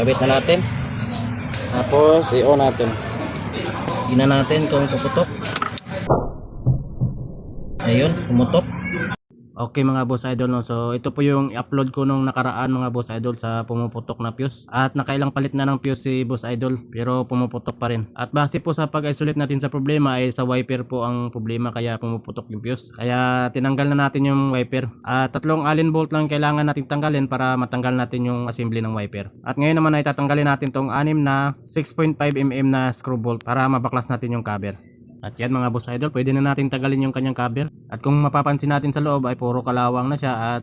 Kabit na natin. Tapos, i-on natin. Tingnan natin kung puputok. Ayun, pumutok. Okay mga boss idol no. So ito po yung i-upload ko nung nakaraan mga boss idol sa pumuputok na fuse. At nakailang palit na ng fuse si boss idol pero pumuputok pa rin. At base po sa pag-isolate natin sa problema ay sa wiper po ang problema kaya pumuputok yung fuse. Kaya tinanggal na natin yung wiper. At tatlong allen bolt lang kailangan natin tanggalin para matanggal natin yung assembly ng wiper. At ngayon naman ay tatanggalin natin tong anim na 6.5 mm na screw bolt para mabaklas natin yung cover. At yan mga boss idol, pwede na natin tagalin yung kanyang cover. At kung mapapansin natin sa loob ay puro kalawang na siya at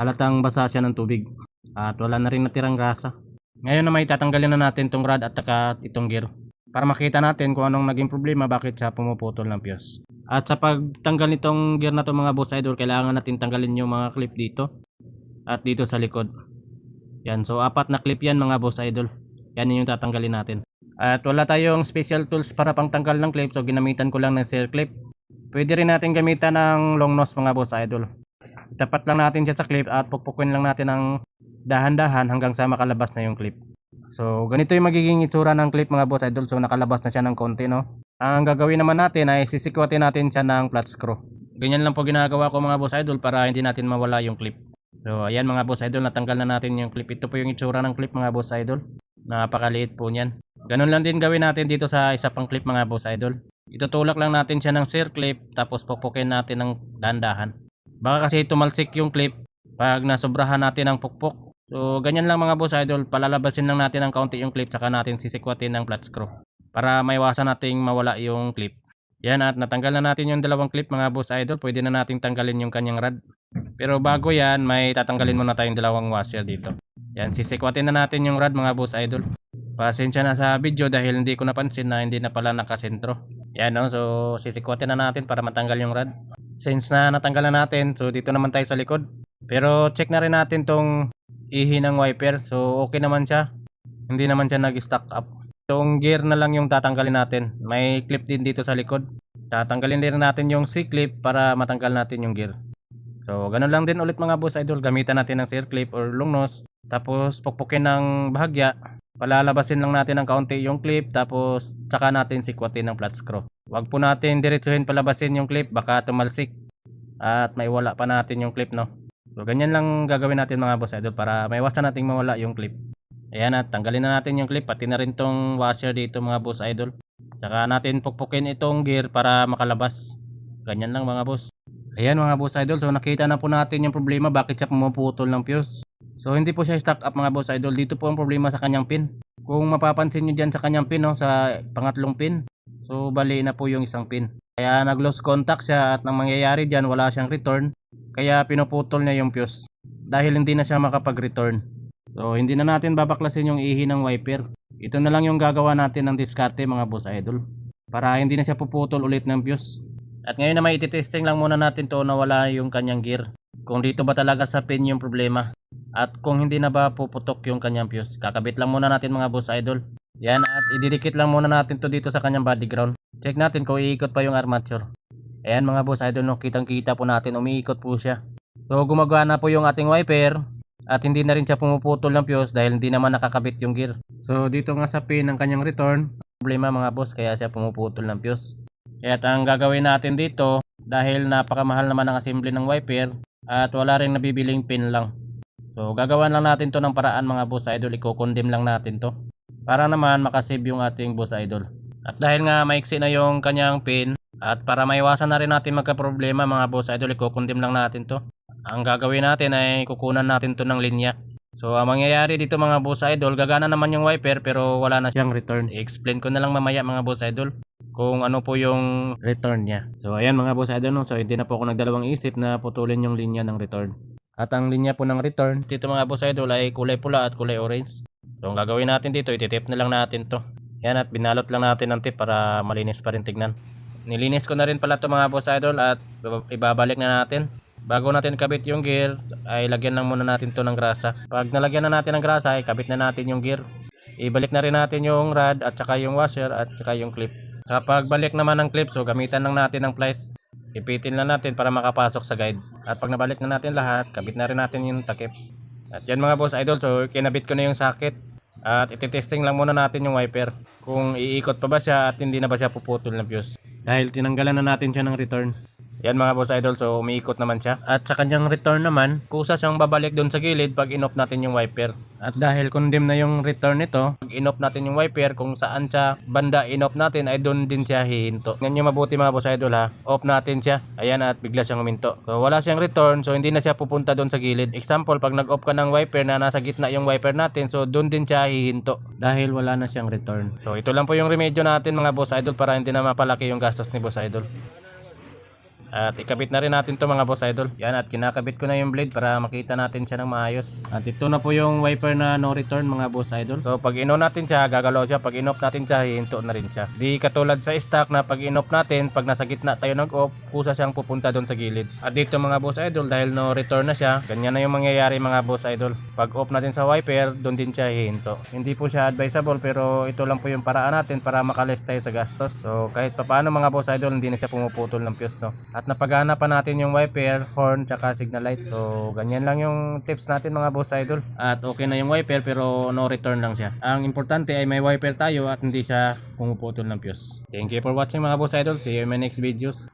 halatang basa siya ng tubig. At wala na rin natirang grasa. Ngayon na may tatanggalin na natin tong rod at taka itong gear. Para makita natin kung anong naging problema bakit siya pumuputol ng fuse. At sa pagtanggal nitong gear na to mga boss idol, kailangan natin tanggalin yung mga clip dito. At dito sa likod. Yan, so apat na clip yan mga boss idol. Yan yung tatanggalin natin. At wala tayong special tools para pangtanggal ng clip so ginamitan ko lang ng circle clip. Pwede rin natin gamitan ng long nose mga boss idol. Tapat lang natin siya sa clip at pupukin lang natin ng dahan-dahan hanggang sa makalabas na yung clip. So ganito yung magiging itsura ng clip mga boss idol. So nakalabas na siya ng konti no. Ang gagawin naman natin ay sisikwatin natin siya ng flat screw. Ganyan lang po ginagawa ko mga boss idol para hindi natin mawala yung clip. So ayan mga boss idol natanggal na natin yung clip. Ito po yung itsura ng clip mga boss idol. Napakaliit po niyan. Ganun lang din gawin natin dito sa isa pang clip mga boss idol. Itutulak lang natin siya ng circle clip tapos pukpukin natin ng dandahan. Baka kasi tumalsik yung clip pag nasobrahan natin ng pukpok. So ganyan lang mga boss idol, palalabasin lang natin ng kaunti yung clip saka natin sisikwatin ng flat screw para maiwasan nating mawala yung clip. Yan at natanggal na natin yung dalawang clip mga boss idol, pwede na nating tanggalin yung kanyang rod. Pero bago yan, may tatanggalin muna tayong dalawang washer dito. Yan, sisikwatin na natin yung rod mga boss idol. Pasensya na sa video dahil hindi ko napansin na hindi na pala nakasentro. Yan no, so sisikwatin na natin para matanggal yung rod. Since na natanggal na natin, so dito naman tayo sa likod. Pero check na rin natin tong ihi ng wiper. So okay naman siya. Hindi naman siya nag-stack up. Itong gear na lang yung tatanggalin natin. May clip din dito sa likod. Tatanggalin din natin yung C-clip para matanggal natin yung gear. So, ganun lang din ulit mga boss idol. Gamitan natin ng C-clip or long nose. Tapos, pukpukin ng bahagya. Palalabasin lang natin ng kaunti yung clip. Tapos, tsaka natin sikwatin ng flat screw. Huwag po natin diretsuhin palabasin yung clip. Baka tumalsik. At maiwala pa natin yung clip, no? So, ganyan lang gagawin natin mga boss idol para maiwasan nating mawala yung clip. Ayan at tanggalin na natin yung clip pati na rin tong washer dito mga boss idol. Tsaka natin pukpukin itong gear para makalabas. Ganyan lang mga boss. Ayan mga boss idol, so nakita na po natin yung problema bakit siya pumuputol ng fuse. So hindi po siya stock up mga boss idol, dito po ang problema sa kanyang pin. Kung mapapansin nyo dyan sa kanyang pin, no, sa pangatlong pin, so bali na po yung isang pin. Kaya nag-lost contact siya at nang mangyayari dyan wala siyang return, kaya pinuputol niya yung fuse. Dahil hindi na siya makapag-return. So hindi na natin babaklasin yung ihi ng wiper. Ito na lang yung gagawa natin ng diskarte mga boss idol. Para hindi na siya puputol ulit ng fuse. At ngayon na may ititesting lang muna natin to na wala yung kanyang gear. Kung dito ba talaga sa pin yung problema. At kung hindi na ba puputok yung kanyang fuse. Kakabit lang muna natin mga boss idol. Yan at ididikit lang muna natin to dito sa kanyang body ground. Check natin kung iikot pa yung armature. Ayan mga boss idol no, kitang kita po natin umiikot po siya. So gumagawa na po yung ating wiper. At hindi na rin siya pumuputol ng fuse dahil hindi naman nakakabit yung gear. So dito nga sa pin ng kanyang return, problema mga boss kaya siya pumuputol ng fuse. Kaya ang gagawin natin dito dahil napakamahal naman ang assembly ng wiper at wala rin nabibiling pin lang. So gagawan lang natin to ng paraan mga boss idol, iko-condemn lang natin to. Para naman makasave yung ating boss idol. At dahil nga maiksi na yung kanyang pin at para maiwasan na rin natin magka-problema mga boss idol, iko-condemn lang natin to ang gagawin natin ay kukunan natin to ng linya. So ang mangyayari dito mga boss idol, gagana naman yung wiper pero wala na siyang return. I-explain ko na lang mamaya mga boss idol kung ano po yung return niya. So ayan mga boss idol, no? so hindi na po ako nagdalawang isip na putulin yung linya ng return. At ang linya po ng return, dito mga boss idol ay kulay pula at kulay orange. So ang gagawin natin dito, ititip na lang natin to. Yan at binalot lang natin ng tip para malinis pa rin tignan. Nilinis ko na rin pala to mga boss idol at ibabalik na natin. Bago natin kabit yung gear, ay lagyan lang muna natin to ng grasa. Pag nalagyan na natin ng grasa, ay kabit na natin yung gear. Ibalik na rin natin yung rod at saka yung washer at saka yung clip. Kapag balik naman ng clip, so gamitan lang natin ng plies. Ipitin lang natin para makapasok sa guide. At pag nabalik na natin lahat, kabit na rin natin yung takip. At yan mga boss idol, so kinabit ko na yung socket. At ititesting lang muna natin yung wiper kung iikot pa ba siya at hindi na ba siya puputol ng fuse. Dahil tinanggalan na natin siya ng return. Yan mga boss idol, so umiikot naman siya. At sa kanyang return naman, kusa siyang babalik doon sa gilid pag inop natin yung wiper. At dahil condemn na yung return nito, pag inop natin yung wiper, kung saan siya banda inop natin, ay doon din siya hihinto. Yan yung mabuti mga boss idol ha. Off natin siya. Ayan at bigla siyang huminto. So wala siyang return, so hindi na siya pupunta doon sa gilid. Example, pag nag-off ka ng wiper na nasa gitna yung wiper natin, so doon din siya hihinto. Dahil wala na siyang return. So ito lang po yung remedyo natin mga boss idol para hindi na mapalaki yung gastos ni boss idol. At ikabit na rin natin to mga boss idol. Yan at kinakabit ko na yung blade para makita natin siya ng maayos. At ito na po yung wiper na no return mga boss idol. So pag ino natin siya, gagalaw siya. Pag inop natin siya, hihinto na rin siya. Di katulad sa stock na pag inop natin, pag nasa gitna tayo nag-off, kusa siyang pupunta doon sa gilid. At dito mga boss idol, dahil no return na siya, ganyan na yung mangyayari mga boss idol. Pag off natin sa wiper, doon din siya hihinto. Hindi po siya advisable pero ito lang po yung paraan natin para makalis tayo sa gastos. So kahit papaano mga boss idol, hindi na siya pumuputol ng fuse no. At napagana pa natin yung wiper, horn, tsaka signal light. So ganyan lang yung tips natin mga boss idol. At okay na yung wiper pero no return lang siya. Ang importante ay may wiper tayo at hindi siya pumuputol ng fuse. Thank you for watching mga boss idol. See you in my next videos.